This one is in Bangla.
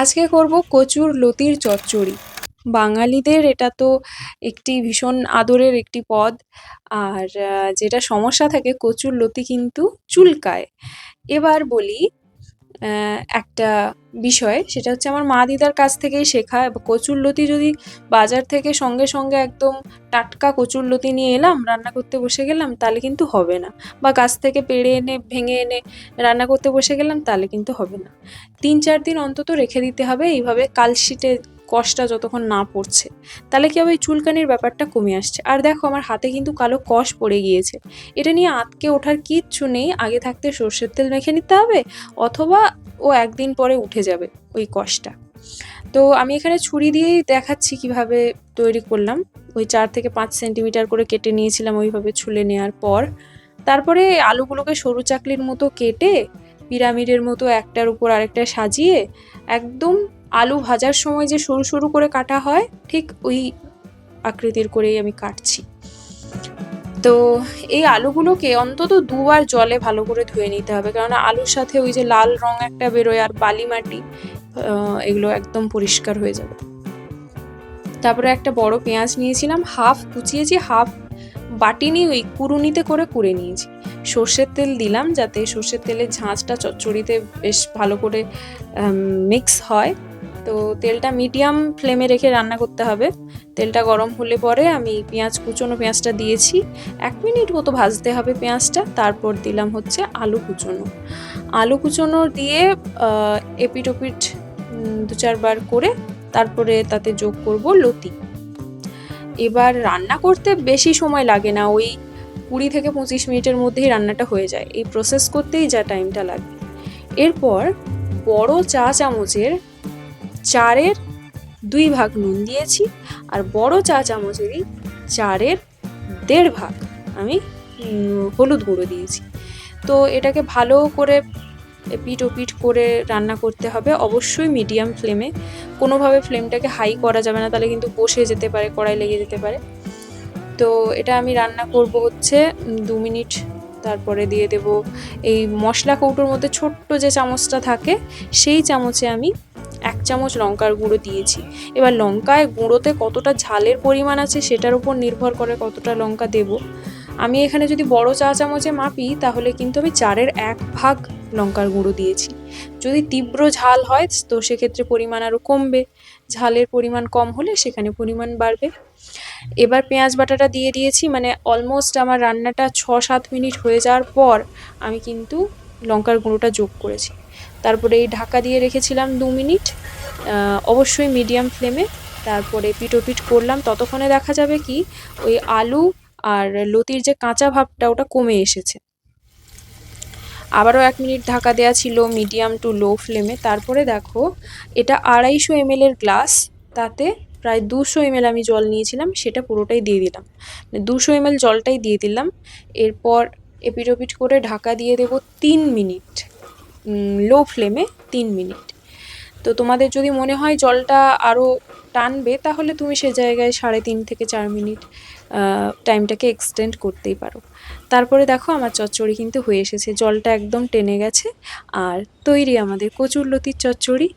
আজকে করব কচুর লতির চচ্চড়ি। বাঙালিদের এটা তো একটি ভীষণ আদরের একটি পদ, আর যেটা সমস্যা থাকে কচুর লতি কিন্তু চুলকায়। এবার বলি একটা বিষয়, সেটা হচ্ছে আমার মা দিদার কাছ থেকেই শেখা। কচুর লতি যদি বাজার থেকে সঙ্গে সঙ্গে একদম টাটকা কচুর লতি নিয়ে এলাম, রান্না করতে বসে গেলাম, তাহলে কিন্তু হবে না। বা গাছ থেকে পেড়ে এনে, ভেঙে এনে রান্না করতে বসে গেলাম, তাহলে কিন্তু হবে না। তিন চার দিন অন্তত রেখে দিতে হবে, এইভাবে কালশিটে কষটা যতক্ষণ না পড়ছে, তাহলে কি হবে? চুলকানির ব্যাপারটা কমে আসছে। আর দেখো, আমার হাতে কিন্তু কালো কষ পড়ে গিয়েছে। এটা নিয়ে আতকে ওঠার কিচ্ছু নেই, আগে থাকতে সর্ষের তেল মেখে নিতে হবে, অথবা ও একদিন পরে উঠে যাবে ওই কষটা। তো আমি এখানে ছুরি দিয়েই দেখাচ্ছি কীভাবে তৈরি করলাম। ওই চার থেকে পাঁচ সেন্টিমিটার করে কেটে নিয়েছিলাম ওইভাবে ছুলে নেওয়ার পর। তারপরে আলুগুলোকে সরু চাকলির মতো কেটে পিরামিডের মতো একটার উপর আরেকটা সাজিয়ে একদম আলু ভাজার সময় যে সরু সরু করে কাটা হয়, ঠিক ওই আকৃতির করেই আমি কাটছি। তো এই আলুগুলোকে অন্তত দুবার জলে ভালো করে ধুয়ে নিতে হবে। কেননা আলুর সাথে ওই যে লাল রং একটা বেরোয় আর বালি মাটি এগুলো একদম পরিষ্কার হয়ে যাবে। তারপরে একটা বড় পেঁয়াজ নিয়েছিলাম, হাফ কুচিয়েছি, হাফ বাটিনি ওই কুরুনিতে করে কুড়ে নিয়েছি। সর্ষের তেল দিলাম যাতে সর্ষের তেলের ঝাঁঝটা চচ্চড়িতে বেশ ভালো করে মিক্স হয়। তো তেলটা মিডিয়াম ফ্লেমে রেখে রান্না করতে হবে। তেলটা গরম হলে পরে আমি পেঁয়াজ কুচোনো পেঁয়াজটা দিয়েছি। এক মিনিট মতো ভাজতে হবে পেঁয়াজটা তারপর দিলাম হচ্ছে আলু কুচোনো। আলু কুচোনো দিয়ে আহ, এপিট দু চারবার করে তারপরে তাতে যোগ করব লতি। এবার রান্না করতে বেশি সময় লাগে না ওই কুড়ি থেকে পঁচিশ মিনিটের মধ্যেই রান্নাটা হয়ে যায়। এই প্রসেস করতেই যা টাইমটা লাগে। এরপর বড় চা চামচের চারের দুই ভাগ নুন দিয়েছি আর বড় চা চামচেরই চারের দেড় ভাগ আমি হলুদ গুঁড়ো দিয়েছি। তো এটাকে ভালো করে পিট ও পিট করে রান্না করতে হবে। অবশ্যই মিডিয়াম ফ্লেমে। কোনোভাবে ফ্লেমটাকে হাই করা যাবে না, তাহলে কিন্তু বসে যেতে পারে, কড়াই লেগে যেতে পারে। তো এটা আমি রান্না করব হচ্ছে দু মিনিট তারপরে দিয়ে দেব। এই মশলা কৌটোর মধ্যে ছোট্ট যে চামচটা থাকে, সেই চামচে আমি এক চামচ লঙ্কার গুঁড়ো দিয়েছি। এবার লঙ্কায় গুঁড়োতে কতটা ঝালের পরিমাণ আছে সেটার উপর নির্ভর করে কতটা লঙ্কা দেব। আমি এখানে যদি বড় চা চামচে মাপি, তাহলে কিন্তু আমি চারের এক ভাগ লঙ্কার গুঁড়ো দিয়েছি। যদি তীব্র ঝাল হয়, তো সেক্ষেত্রে পরিমাণ আরও কমবে। ঝালের পরিমাণ কম হলে সেখানে পরিমাণ বাড়বে। এবার পেঁয়াজ বাটাটা দিয়ে দিয়েছি মানে অলমোস্ট আমার রান্নাটা ছ সাত মিনিট হয়ে যাওয়ার পর আমি কিন্তু লঙ্কার গুঁড়োটা যোগ করেছি। তারপরে এই ঢাকা দিয়ে রেখেছিলাম দু মিনিট। অবশ্যই মিডিয়াম ফ্লেমে তারপরে পিটোপিট করলাম। ততক্ষণে দেখা যাবে কি, ওই আলু আর লতির যে কাঁচা ভাবটা, ওটা কমে এসেছে। আবারও এক মিনিট ঢাকা দেওয়া ছিল মিডিয়াম টু লো ফ্লেমে। তারপরে দেখো, এটা আড়াইশো এম এর গ্লাস। তাতে প্রায় দুশো এম আমি জল নিয়েছিলাম, সেটা পুরোটাই দিয়ে দিলাম। দুশো এম জলটাই দিয়ে দিলাম। এরপর এপিট ওপিট করে ঢাকা দিয়ে দেব তিন মিনিট। লো ফ্লেমে তিন মিনিট। তো তোমাদের যদি মনে হয় জলটা আরও টানবে, তাহলে তুমি সে জায়গায় সাড়ে তিন থেকে চার মিনিট টাইমটাকে এক্সটেন্ড করতেই পারো। তারপরে দেখো আমার চচ্চড়ি কিন্তু হয়ে এসেছে। জলটা একদম টেনে গেছে। আর তৈরি আমাদের কচুর লতির চচ্চড়ি।